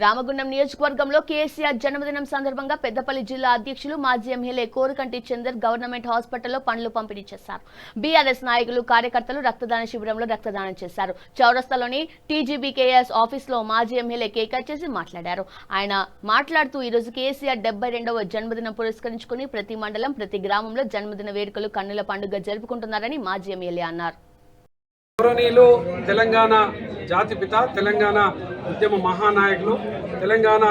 రామగుండం నియోజకవర్గంలో కేసీఆర్ జన్మదినం సందర్భంగా పెద్దపల్లి జిల్లా అధ్యక్షులు మాజీ ఎమ్మెల్యే కోరుకంటి చందర్ గవర్నమెంట్ హాస్పిటల్లో పనులు పంపిణీ చేశారు. బీఆర్ఎస్ నాయకులు కార్యకర్తలు రక్తదాన శిబిరంలో రక్తదానం చేశారు. చౌరస్తాలోని టీజీబీకేఎస్ ఆఫీస్లో మాజీ ఎమ్మెల్యే కేకర్ చేసి మాట్లాడారు. ఆయన మాట్లాడుతూ ఈరోజు కేసీఆర్ డెబ్బై రెండవ జన్మదినం పురస్కరించుకుని ప్రతి మండలం ప్రతి గ్రామంలో జన్మదిన వేడుకలు కన్నుల పండుగ జరుపుకుంటున్నారని మాజీ ఎమ్మెల్యే అన్నారు. గౌరవనీయులు తెలంగాణ జాతిపిత తెలంగాణ ఉద్యమ మహానాయకులు తెలంగాణ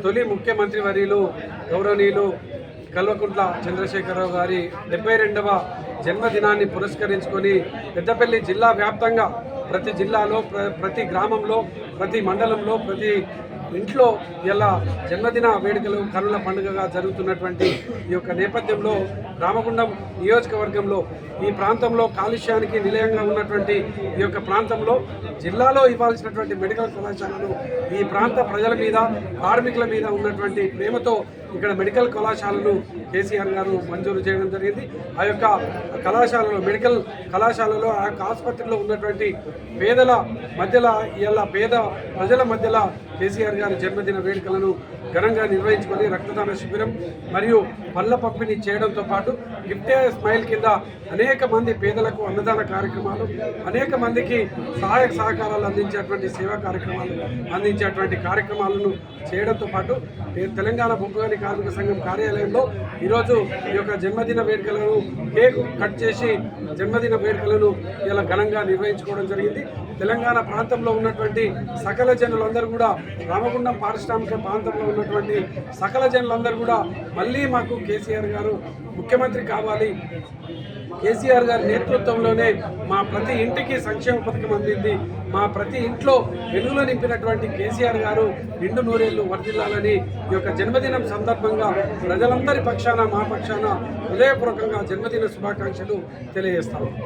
తొలి ముఖ్యమంత్రి వర్యులు గౌరవనీయులు కల్వకుంట్ల చంద్రశేఖరరావు గారి డెబ్బై రెండవ జన్మదినాన్ని పురస్కరించుకొని పెద్దపల్లి జిల్లా వ్యాప్తంగా ప్రతి జిల్లాలో ప్ర ప్రతి గ్రామంలో ప్రతి మండలంలో ప్రతి ఇంట్లో ఇలా జన్మదిన వేడుకలు కనుల పండుగగా జరుగుతున్నటువంటి ఈ యొక్క నేపథ్యంలో రామగుండం నియోజకవర్గంలో ఈ ప్రాంతంలో కాలుష్యానికి నిలయంగా ఉన్నటువంటి ఈ యొక్క ప్రాంతంలో జిల్లాలో ఇవ్వాల్సినటువంటి మెడికల్ కళాశాలను ఈ ప్రాంత ప్రజల మీద కార్మికుల మీద ఉన్నటువంటి ప్రేమతో ఇక్కడ మెడికల్ కళాశాలను కేసీఆర్ గారు మంజూరు చేయడం జరిగింది. ఆ యొక్క కళాశాలలో మెడికల్ కళాశాలలో ఆ యొక్క ఆసుపత్రిలో ఉన్నటువంటి పేదల మధ్యలో ఇలా పేద ప్రజల మధ్యలో కేసీఆర్ గారి జన్మదిన వేడుకలను ఘనంగా నిర్వహించుకొని రక్తదాన శిబిరం మరియు పళ్ళ పంపిణీ చేయడంతో పాటు గిఫ్టే స్మైల్ కింద అనేక మంది పేదలకు అన్నదాన కార్యక్రమాలు అనేక మందికి సహాయక సహకారాలు అందించేటువంటి సేవా కార్యక్రమాలు అందించేటువంటి కార్యక్రమాలను చేయడంతో పాటు తెలంగాణ బొగ్గుగాని కార్మిక సంఘం కార్యాలయంలో ఈరోజు ఈ యొక్క జన్మదిన వేడుకలను కేక్ కట్ చేసి జన్మదిన వేడుకలను ఇలా ఘనంగా నిర్వహించుకోవడం జరిగింది. తెలంగాణ ప్రాంతంలో ఉన్నటువంటి సకల జనులందరూ కూడా రామగుండం పారిశ్రామిక ప్రాంతంలో ఉన్నటువంటి సకల జనులందరూ కూడా మళ్ళీ మాకు కేసీఆర్ గారు ముఖ్యమంత్రి కావాలి. కేసీఆర్ గారి నేతృత్వంలోనే మా ప్రతి ఇంటికి సంక్షేమ పథకం అందింది. మా ప్రతి ఇంట్లో వెలుగులో నింపినటువంటి కేసీఆర్ గారు నిండు నూరేళ్ళు వర్ధిల్లాలని ఈ యొక్క జన్మదినం సందర్భంగా ప్రజలందరి పక్షాన మా పక్షాన హృదయపూర్వకంగా జన్మదిన శుభాకాంక్షలు తెలియజేస్తాము.